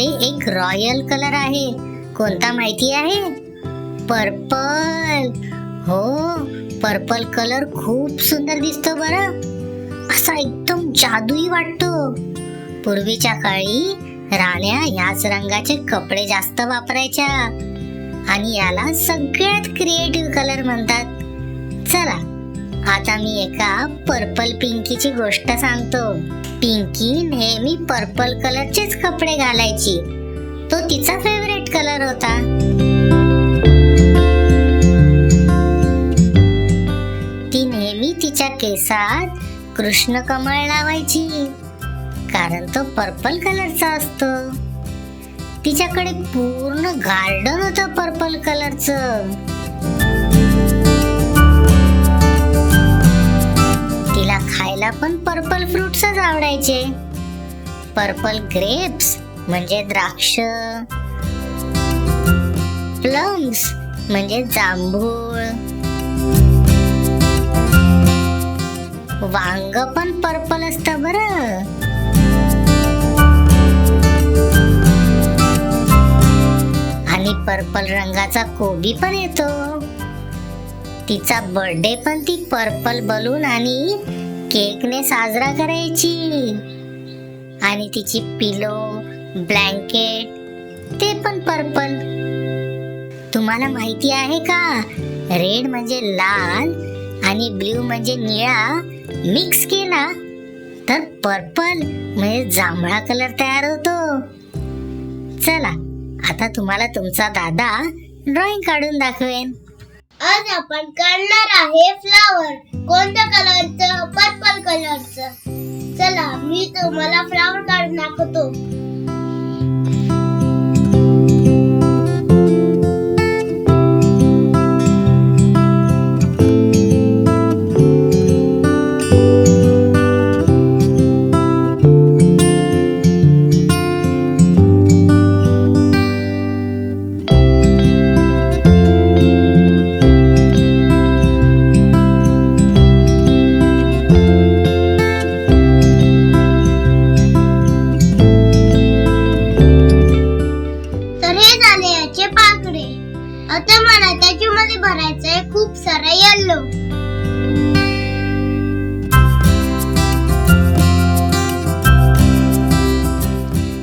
मध्ये एक royal colour आहे. कोणता माहिती आहे? पर्पल. हो पर्पल कलर खूप सुंदर दिसतो बरं. असा एकदम जादुई वाटतो. पूर्वीच्या काळी राण्या ह्याच रंगाचे कपडे जास्त वापरायच्या. आणि याला सगळ्यात क्रिएटिव्ह कलर म्हणतात. चला आता मी एका पर्पल पिंकीची गोष्ट सांगतो. पिंकी नेहमी पर्पल कलरचेच कपडे घालायची. तो तिचा फेवरेट कलर होता. ती नेहमी तिच्या केसात कृष्ण कमळ लावायची. कारण तो पर्पल कलरचा असतो. तिच्याकडे पूर्ण गार्डन होतं पर्पल कलरचं फ्रुट्सच पर्पल ग्रेप्स म्हणजे द्राक्ष. प्लम्स म्हणजे जांभूळ. वांग पण पर्पल असतं बर. आणि पर्पल रंगाचा कोबी पण येतो. तिचा बर्थडे पण ती पर्पल बलून आणि केकने साजरा करायची. आणि तिची पिलो ब्लँकेट ते पण पर्पल. तुम्हाला माहिती आहे का? रेड म्हणजे लाल आणि ब्ल्यू म्हणजे निळा. मिक्स केला तर पर्पल म्हणजे जांभळा कलर तयार होतो. चला आता तुम्हाला तुमचा दादा ड्रॉइंग काढून दाखवेन. आज आपण काढणार आहे फ्लावर. कोणत्या कलरचं? कलरचं. चला मी तुम्हाला फ्लावर कार्ड दाखवतो. आता मला त्याच्यामध्ये भरायचंय खूप सारा येल्लो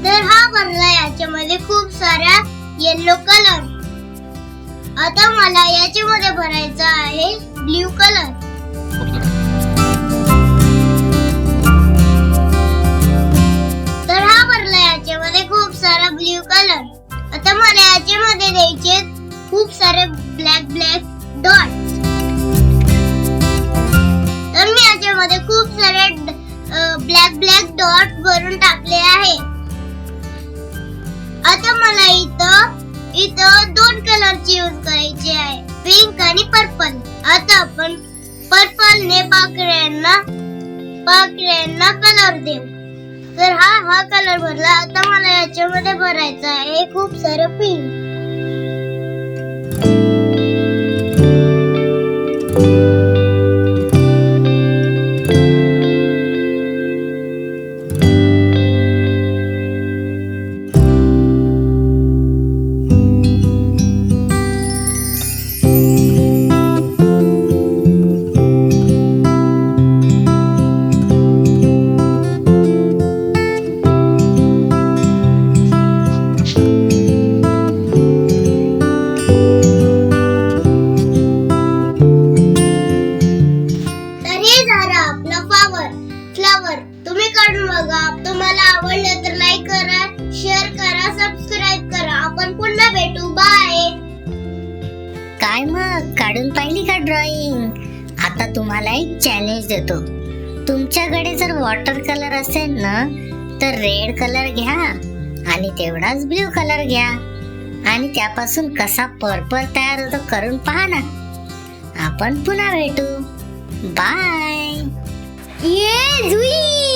तर हा भरला याच्यामध्ये खूप सारा येल्लो कलर आता मला याच्यामध्ये भरायचा आहे ब्ल्यू कलर तर हा भरला याच्यामध्ये खूप सारा ब्ल्यू कलर आता मला याच्यामध्ये द्यायचे खूप सारे ब्लॅक ब्लॅक डॉट तर मी याच्यामध्ये खूप सारे ब्लॅक ब्लॅक डॉट भरून टाकले आहे. आता मला इथं इथं दोन कलरची यूज करायची आहे. पिंक आणि पर्पल आता आपण पर्पल ने पाकळ्यांना पाकळ्यांना कलर देऊ. तर हा हा कलर भरला. आता मला याच्यामध्ये भरायचा आहे. खूप सारं पिंक तुम्हाला आवडलं तर लाईक करा शेअर करा सबस्क्राईब करा. आपण पुन्हा भेटू. बाय काय मग? काढून पाहिली का ड्रॉइंग आता तुम्हाला एक चॅलेंज देतो. तुमच्याकडे जर वॉटर कलर असेल ना तर रेड कलर घ्या आणि तेवढाच ब्ल्यू कलर घ्या. आणि त्यापासून कसा पर्पल तयार होतो करून पहा ना. आपण पुन्हा भेटू. बाय ये जुई